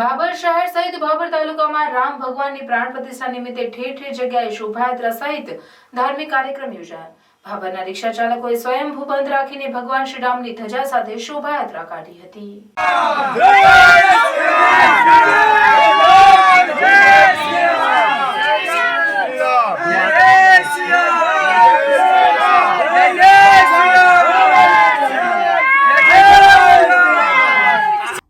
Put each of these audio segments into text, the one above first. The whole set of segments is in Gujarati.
ભાભર શહેર સહિત ભાભર તાલુકામાં રામ ભગવાનની પ્રાણ પ્રતિષ્ઠા નિમિત્તે ઠેર ઠેર જગ્યાએ શોભાયાત્રા સહિત ધાર્મિક કાર્યક્રમ યોજાયા. ભાભરના રિક્ષા ચાલકોએ સ્વયંભૂ બંધ રાખીને ભગવાન શ્રી રામની ધજા સાથે શોભાયાત્રા કાઢી હતી.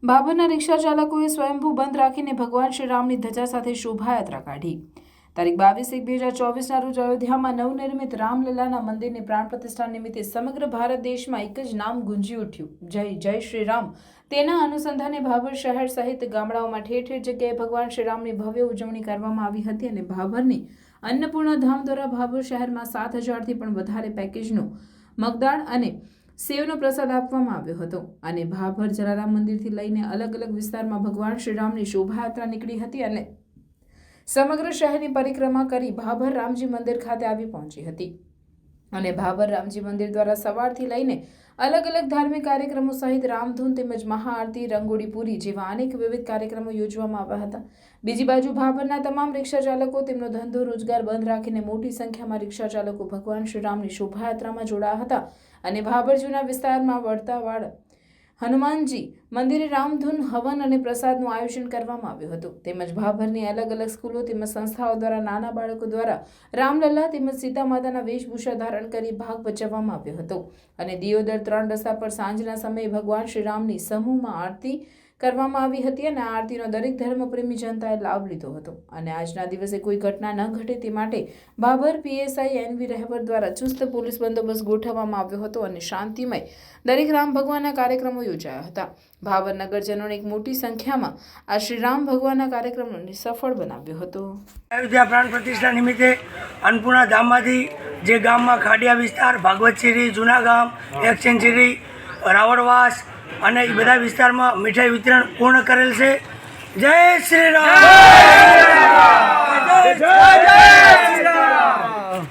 ભાભરના રિક્ષા ચાલકોએ સ્વયંભૂ બંધ રાખીને ભગવાન શ્રી રામની ધજા સાથે શોભાયાત્રા કાઢી. તારીખ બાવીસ એક બે હજાર ચોવીસના રોજ અયોધ્યામાં નવનિર્મિત રામલલાના મંદિરની પ્રાણ પ્રતિષ્ઠા નિમિત્તે સમગ્ર ભારત દેશમાં એક જ નામ ગુંજી ઉઠ્યું. જય જય શ્રી રામ તેના અનુસંધાને ભાભર શહેર સહિત ગામડાઓમાં ઠેર ઠેર જગ્યાએ ભગવાન શ્રી રામની ભવ્ય ઉજવણી કરવામાં આવી હતી અને ભાભરની અન્નપૂર્ણા ધામ દ્વારા ભાભર શહેરમાં સાત હજારથી પણ વધારે પેકેજનું મગદાળ અને સેવનો પ્રસાદ આપવામાં આવ્યો હતો અને ભાભર જલારામ મંદિરથી લઈને અલગ અલગ વિસ્તારમાં ભગવાન શ્રીરામની શોભાયાત્રા નીકળી હતી અને સમગ્ર શહેરની પરિક્રમા કરી ભાભર રામજી મંદિર ખાતે આવી પહોંચી હતી. અને ભાભર રામજી મંદિર દ્વારા સવારથી લઈને અલગ અલગ ધાર્મિક કાર્યક્રમો સહિત રામધૂન તેમજ મહાઆરતી, રંગોળી પૂરી જેવા અનેક વિવિધ કાર્યક્રમો યોજવામાં આવ્યા હતા. બીજી બાજુ ભાભરના તમામ રિક્ષા ચાલકો તેમનો ધંધો રોજગાર બંધ રાખીને મોટી સંખ્યામાં રિક્ષા ચાલકો ભગવાન શ્રીરામની શોભાયાત્રામાં જોડાયા હતા. અને ભાભર જૂના વિસ્તારમાં વળતાવાડ હનુમાનજી મંદિરે રામધૂન હવન અને પ્રસાદનું આયોજન કરવામાં આવ્યું હતું. તેમજ ભાભરની અલગ અલગ સ્કૂલો તેમજ સંસ્થાઓ દ્વારા નાના બાળકો દ્વારા રામલલ્લા તેમજ સીતા માતાના વેશભૂષા ધારણ કરી ભાગ ભજવવામાં આવ્યો હતો. અને દિયોદર ત્રણ રસ્તા પર સાંજના સમયે ભગવાન શ્રી રામની સમૂહમાં આરતી કરવામાં આવી હતી અને આરતીનો દરેક ધર્મપ્રેમી જનતાએ લાભ લીધો હતો. અને આજના દિવસે કોઈ ઘટના ન ઘટે તે માટે બાબર, પીએસઆઈ, એનવી રહેવર દ્વારા ચુસ્ત પોલીસ બંદોબસ્ત ગોઠવવામાં આવ્યો હતો અને શાંતિમય દરેક રામ ભગવાનના કાર્યક્રમો યોજાયા હતા. ભાબર નગરજનોને એક મોટી સંખ્યામાં આ શ્રી રામ ભગવાનના કાર્યક્રમોને સફળ બનાવ્યો હતો. અયોધ્યા પ્રાણ પ્રતિષ્ઠા નિમિત્તે અન્નપૂર્ણા ધામમાંથી જે ગામમાં ખાડિયા વિસ્તાર ભાગવત શિરી જૂના ગામ એક્સચેન્જરી રાવણવાસ અને એ બધા વિસ્તારમાં મીઠાઈ વિતરણ પૂર્ણ કરેલ છે. જય શ્રી રામ!